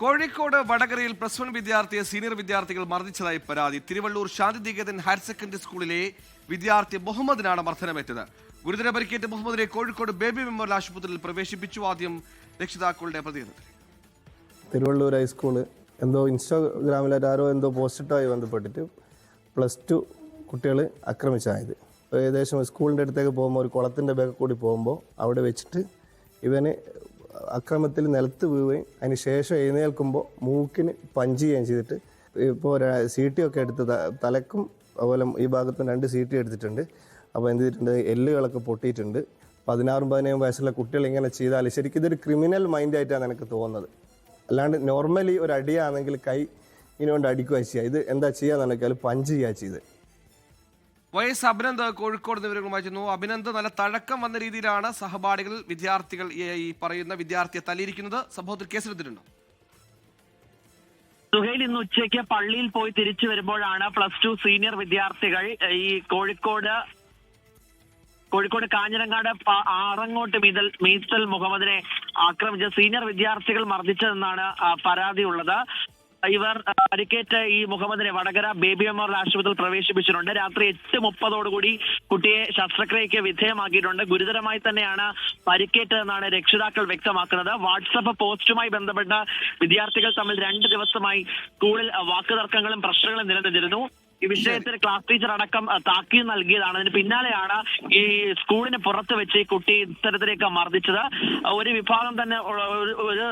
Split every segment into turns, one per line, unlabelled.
കോഴിക്കോട് വടകരയിൽ plus one വിദ്യാർത്ഥിയെ senior വിദ്യാർത്ഥികൾ മർദ്ദിച്ചതായി പരാതി. തിരുവള്ളൂർ ശാന്തിനികേതൻ ഹയർ സെക്കൻഡറി സ്കൂളിലെ വിദ്യാർത്ഥി മുഹമ്മദിനാണ് മർദ്ദനമേറ്റത്. ഗുരുതര പരിക്കേറ്റ മുഹമ്മദിനെ കോഴിക്കോട് ബേബി മെമ്മോറിയൽ ആശുപത്രിയിൽ പ്രവേശിപ്പിച്ചു. ആദ്യം രക്ഷിതാക്കളുടെ പ്രതികരണത്തിൽ.
തിരുവള്ളൂർ ഹൈസ്കൂൾ എന്തോ ഇൻസ്റ്റാഗ്രാമിലായിട്ട് ആരോ എന്തോ പോസ്റ്റിട്ടായി ബന്ധപ്പെട്ടിട്ട് പ്ലസ് ടു കുട്ടികൾ ആക്രമിച്ചായത്. ഏകദേശം സ്കൂളിന്റെ അടുത്തേക്ക് പോകുമ്പോൾ ഒരു കുളത്തിന്റെ ബാഗ് കൂടി പോകുമ്പോൾ അവിടെ വെച്ചിട്ട് ഇവന് അക്രമത്തിൽ നിലത്ത് വീഴുകയും അതിന് ശേഷം എഴുന്നേൽക്കുമ്പോൾ മൂക്കിന് പഞ്ച് ചെയ്യുകയും ചെയ്തിട്ട് ഇപ്പോൾ ഒക്കെ എടുത്ത് തലക്കും അതുപോലെ ഈ ഭാഗത്തും രണ്ട് സി ടി എടുത്തിട്ടുണ്ട്. അപ്പോൾ എന്ത് ചെയ്തിട്ടുണ്ട്? എല്ലുകളൊക്കെ പൊട്ടിയിട്ടുണ്ട്. പതിനാറും പതിനേഴും വയസ്സുള്ള കുട്ടികൾ ഇങ്ങനെ ചെയ്താൽ ശരിക്കും ഇതൊരു ക്രിമിനൽ മൈൻഡായിട്ടാണ് എനിക്ക് തോന്നുന്നത്. അല്ലാണ്ട് നോർമലി ഒരു അടിയാണെങ്കിൽ കൈ ഇനുകൊണ്ട് അടിക്കുക ചെയ്യുക. ഇത് എന്താ ചെയ്യുക വെച്ചാൽ പഞ്ച് ചെയ്യുക ചെയ്ത്
വൈഎസ് അഭിനന്ദ് കോഴിക്കോട് വിവരങ്ങളുമായി ചെന്നു അഭിനന്ദ് നല്ല തഴക്കം വന്ന രീതിയിലാണ് സഹപാഠികൾ വിദ്യാർത്ഥികൾ ഈ പറയുന്ന വിദ്യാർത്ഥിയെ തല്ലിയിരിക്കുന്നത്. സംഭവത്തിൽ കേസെടുത്തിട്ടുണ്ടോ
സുഹൈൽ ഇന്ന് ഉച്ചയ്ക്ക് പള്ളിയിൽ പോയി തിരിച്ചു വരുമ്പോഴാണ് പ്ലസ് ടു സീനിയർ വിദ്യാർത്ഥികൾ ഈ കോഴിക്കോട് കോഴിക്കോട് കാഞ്ഞിരങ്ങാട് ആറങ്ങോട്ട് മീതൽ മീത്തൽ മുഹമ്മദിനെ ആക്രമിച്ച സീനിയർ വിദ്യാർത്ഥികൾ മർദ്ദിച്ചതെന്നാണ് പരാതിയുള്ളത്. ഇവർ പരിക്കേറ്റ ഈ മുഹമ്മദിനെ വടകര ബേബി മെമ്മോറിയൽ ആശുപത്രിയിൽ പ്രവേശിപ്പിച്ചിട്ടുണ്ട്. രാത്രി എട്ട് മുപ്പതോടുകൂടി കുട്ടിയെ ശസ്ത്രക്രിയയ്ക്ക് വിധേയമാക്കിയിട്ടുണ്ട്. ഗുരുതരമായി തന്നെയാണ് പരിക്കേറ്റതെന്നാണ് രക്ഷിതാക്കൾ വ്യക്തമാക്കുന്നത്. വാട്സപ്പ് പോസ്റ്റുമായി ബന്ധപ്പെട്ട വിദ്യാർത്ഥികൾ തമ്മിൽ രണ്ട് ദിവസമായി സ്കൂളിൽ വാക്കുതർക്കങ്ങളും പ്രശ്നങ്ങളും നിലനിന്നിരുന്നു. ഈ വിഷയത്തിൽ ക്ലാസ് ടീച്ചർ അടക്കം താക്കീത് നൽകിയതാണ്. അതിന് പിന്നാലെയാണ് ഈ സ്കൂളിന് പുറത്ത് വെച്ച് ഈ കുട്ടി ഇത്തരത്തിലേക്ക് മർദ്ദിച്ചത്. ഒരു വിഭാഗം തന്നെ ഒരു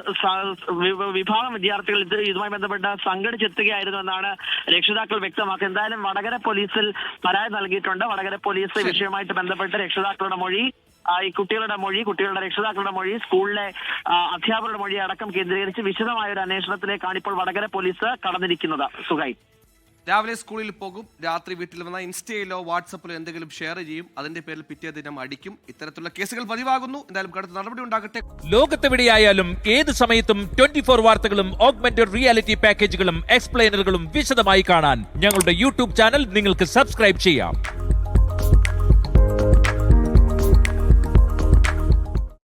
വിഭാഗം വിദ്യാർത്ഥികൾ ഇത് ഇതുമായി ബന്ധപ്പെട്ട് സംഘടിച്ചെത്തുകയായിരുന്നു എന്നാണ് രക്ഷിതാക്കൾ വ്യക്തമാക്കുന്നത്. എന്തായാലും വടകര പോലീസിൽ പരാതി നൽകിയിട്ടുണ്ട്. വടകര പോലീസ് വിഷയവുമായിട്ട് ബന്ധപ്പെട്ട് രക്ഷിതാക്കളുടെ മൊഴി ഈ കുട്ടികളുടെ മൊഴി കുട്ടികളുടെ രക്ഷിതാക്കളുടെ മൊഴി സ്കൂളിലെ അധ്യാപകരുടെ മൊഴി അടക്കം കേന്ദ്രീകരിച്ച് വിശദമായ ഒരു അന്വേഷണത്തിലേക്കാണ് ഇപ്പോൾ വടകര പോലീസ് കടന്നിരിക്കുന്നത്. സുഖൈ
രാവിലെ സ്കൂളിൽ പോകും രാത്രി വീട്ടിൽ വന്ന ഇൻസ്റ്റയിലോ വാട്സപ്പിലോ എന്തെങ്കിലും ഷെയർ ചെയ്യും. അതിന്റെ പേരിൽ പിറ്റേ ദിനം അടിക്കും. ഇത്തരത്തിലുള്ള കേസുകൾ പതിവാകുന്നു. എന്തായാലും കടുത്ത നടപടി ഉണ്ടാകട്ടെ.
ലോകത്തെവിടെയായാലും ഏത് സമയത്തും ട്വന്റി ഫോർ വാർത്തകളും ഓഗ്മെന്റഡ് റിയാലിറ്റി പാക്കേജുകളും എക്സ്പ്ലെയിനറുകളും വിശദമായി കാണാൻ ഞങ്ങളുടെ യൂട്യൂബ് ചാനൽ നിങ്ങൾക്ക് സബ്സ്ക്രൈബ് ചെയ്യാം.